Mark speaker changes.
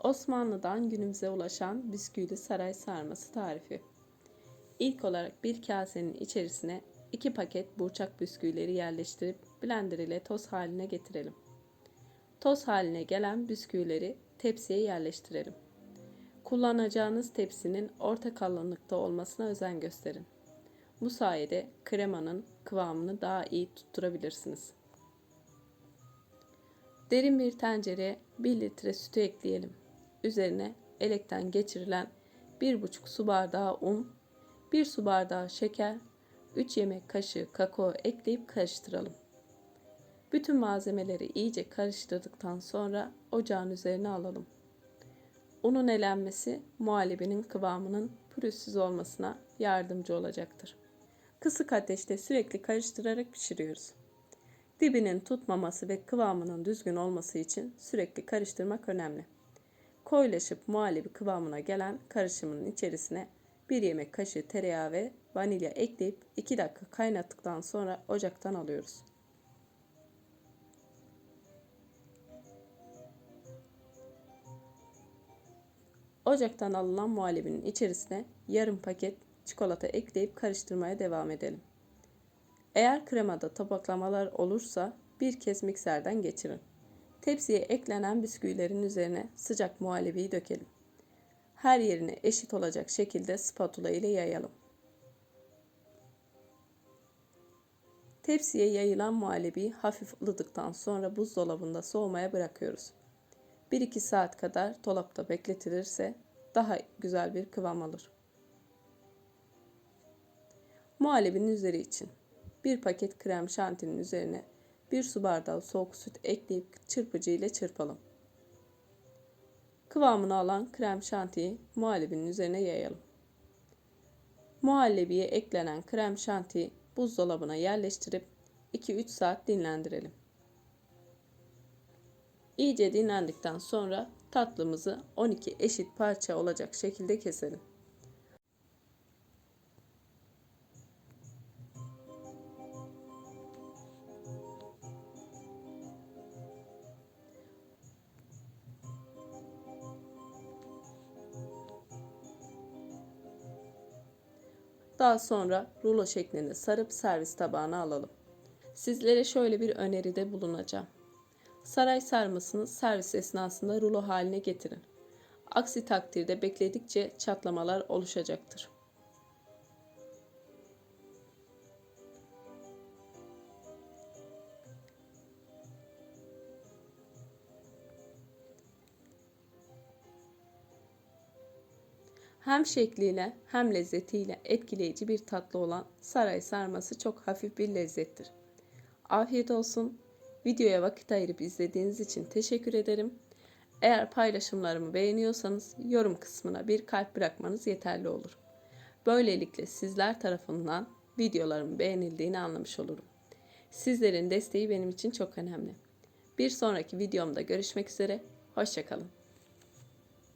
Speaker 1: Osmanlı'dan günümüze ulaşan bisküvili saray sarması tarifi. İlk olarak bir kasenin içerisine 2 paket burçak bisküvileri yerleştirip blender ile toz haline getirelim. Toz haline gelen bisküvileri tepsiye yerleştirelim. Kullanacağınız tepsinin orta kalınlıkta olmasına özen gösterin. Bu sayede kremanın kıvamını daha iyi tutturabilirsiniz. Derin bir tencereye 1 litre sütü ekleyelim. Üzerine elekten geçirilen 1,5 su bardağı un, 1 su bardağı şeker, 3 yemek kaşığı kakao ekleyip karıştıralım. Bütün malzemeleri iyice karıştırdıktan sonra ocağın üzerine alalım. Unun elenmesi muhallebinin kıvamının pürüzsüz olmasına yardımcı olacaktır. Kısık ateşte sürekli karıştırarak pişiriyoruz. Dibinin tutmaması ve kıvamının düzgün olması için sürekli karıştırmak önemli. Koyulaşıp muhallebi kıvamına gelen karışımın içerisine 1 yemek kaşığı tereyağı ve vanilya ekleyip 2 dakika kaynattıktan sonra ocaktan alıyoruz. Ocaktan alınan muhallebinin içerisine yarım paket çikolata ekleyip karıştırmaya devam edelim. Eğer kremada topaklamalar olursa bir kez mikserden geçirin. Tepsiye eklenen bisküvilerin üzerine sıcak muhallebiyi dökelim. Her yerine eşit olacak şekilde spatula ile yayalım. Tepsiye yayılan muhallebiyi hafif ılıdıktan sonra buzdolabında soğumaya bırakıyoruz. 1-2 saat kadar dolapta bekletilirse daha güzel bir kıvam alır. Muhallebinin üzeri için bir paket krem şantinin üzerine bir su bardağı soğuk süt ekleyip çırpıcı ile çırpalım. Kıvamını alan krem şantiyi muhallebinin üzerine yayalım. Muhallebiye eklenen krem şantiyi buzdolabına yerleştirip 2-3 saat dinlendirelim. İyice dinlendikten sonra tatlımızı 12 eşit parça olacak şekilde keselim. Daha sonra rulo şeklinde sarıp servis tabağına alalım. Sizlere şöyle bir öneride bulunacağım. Saray sarmasını servis esnasında rulo haline getirin. Aksi takdirde bekledikçe çatlamalar oluşacaktır. Hem şekliyle hem lezzetiyle etkileyici bir tatlı olan saray sarması çok hafif bir lezzettir. Afiyet olsun. Videoya vakit ayırıp izlediğiniz için teşekkür ederim. Eğer paylaşımlarımı beğeniyorsanız yorum kısmına bir kalp bırakmanız yeterli olur. Böylelikle sizler tarafından videolarım beğenildiğini anlamış olurum. Sizlerin desteği benim için çok önemli. Bir sonraki videomda görüşmek üzere. Hoşçakalın.